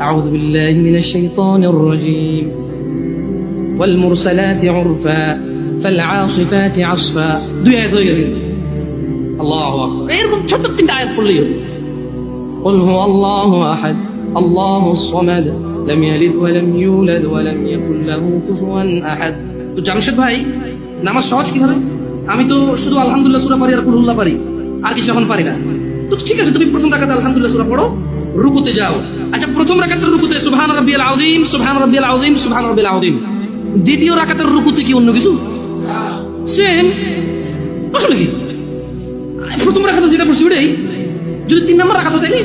أعوذ بالله من الشيطان الرجيم والمرسلات عرفا فالعاصفات عصفا দুই আয়াত হয়ে গেছে আল্লাহু আকবার এরকম ছোট তিনটা আয়াত পড়লেই হলো قل هو الله أحد الله الصمد لم يلد ولم يولد ولم يكن له كفوا أحد তো জামশেদ ভাই নামাজ সহজ কিভাবে আমি তো শুধু আলহামদুলিল্লাহ সূরা পারি আর কুলহুল্লাহ পারি আর কিছু এখন পারি না তো ঠিক আছে তুমি প্রথম রাকাতে আলহামদুলিল্লাহ সূরা পড়ো রুকুতে যাও। আচ্ছা প্রথম রাকাতের রুকুতে সুবহান রাব্বিয়াল আযীম, সুবহান রাব্বিয়াল আযীম, সুবহান রাব্বিয়াল আযীম। দ্বিতীয় রাখাতের রুকুতে কি অন্য কিছু? সেম আসলে কি? প্রথম রাখাতে যেটা পড়ছি ওটাই। যদি তিন নম্বর রাখাতো তাইলে?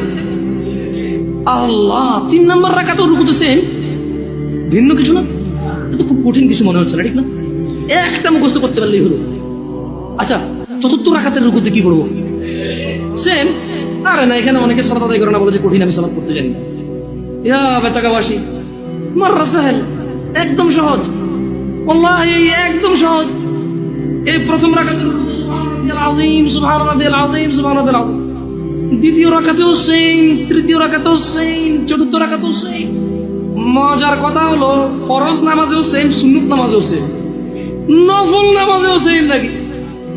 আল্লাহ, তিন নম্বর রাখাতো রুকুতে সেম ভিন্ন কিছু না? এটা তো খুব কঠিন কিছু মনে হচ্ছে না, ঠিক না? একটা মুখস্থ করতে পারলেই হলো। আচ্ছা চতুর্থ রাখাতের রুকুতে কি করব? সেম আরে না, এখানে অনেকে সালাত আদায় করে না, বলে যে কঠিন আমি সালাত করতে জানি না। ইয়া বেতাকাবাসী সাহেল একদম সহজ। আল্লাহ একদম সহজ। এই প্রথম রাখাতের দ্বিতীয় রাখাতেও সেম তৃতীয় রাখাতেও সেম চতুর্থ রাখাতেও সেম মজার কথা হলো, ফরজ নামাজেও সেম সুন্নত নামাজেও সেম নফল নামাজেও সেম নাকি?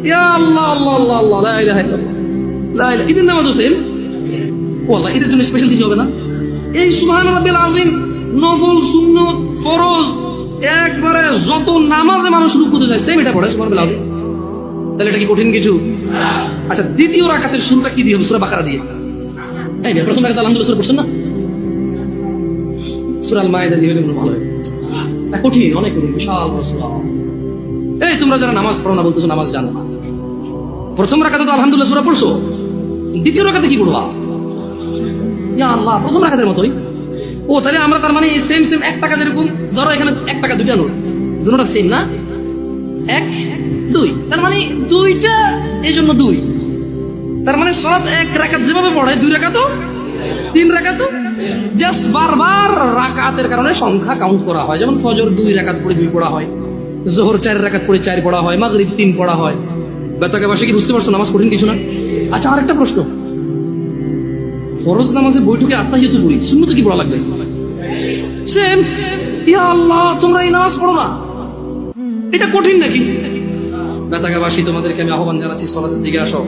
ইয়া আল্লাহ আল্লাহ আল্লাহ আল্লাহ ঈদের নামাজও সেম ও আল্লাহ ঈদের জন্য স্পেশাল কিছু হবে না? এই সুবহান রাব্বিল আযীম নফল, সুন্নত, ফরজ, একবারে যত নামাজে মানুষ রুকুতে যায় সেম এটা পড়ে সুবহান রাব্বিল তাহলে এটা কি কঠিন কিছু? আচ্ছা দ্বিতীয় রাকাতের শুরুটা কি দিয়ে হবে? সূরা বাকারা দিয়ে। এই প্রথম রাকাত আলহামদুলিল্লাহ সূরা পড়ছেন না? সূরা আল মাইদা দিয়ে হলে ভালো হয়। কঠিন, অনেক কঠিন, বিশাল এই, তোমরা যারা নামাজ পড়ো না, বলতেছো নামাজ জানো না। প্রথম রাকাতে তো আলহামদুলিল্লাহ সূরা পড়ছো? দ্বিতীয় রাকাতে কি পড়বা ইয়া আল্লাহ, প্রথম রাকাতের মতোই। ও, তাহলে আমরা তার মানে সেম সেম এক টাকা যেরকম, ধরো এখানে এক টাকা, দুইটা নোট দুটোটা সেম না? এক, দুই। তার মানে দুইটা এই জন্য দুই। তার মানে সৎ এক রাকাত যেভাবে পড়ে, দুই রাকাত তিন রাকাত জাস্ট বারবার রাকাতের কারণে সংখ্যা কাউন্ট করা হয়। যেমন ফজর দুই রাকাত পড়ে দুই পড়া হয়, জোহর চার রাকাত পড়ে চার পড়া হয়, মাগরিব তিন পড়া হয়। বেতাকে বাসে কি বুঝতে পারছ নামাজ কঠিন কিছু না? আচ্ছা আর একটা প্রশ্ন। ফরজ নামাজে বৈঠকে আত্মাহিত পড়ি তো কি পড়া লাগবে? সেম ইয়া আল্লাহ, তোমরা এই নামাজ পড়ো না। এটা কঠিন নাকি? বেতাগাবাসী তোমাদেরকে আমি আহ্বান জানাচ্ছি, সলাতের দিকে আসো।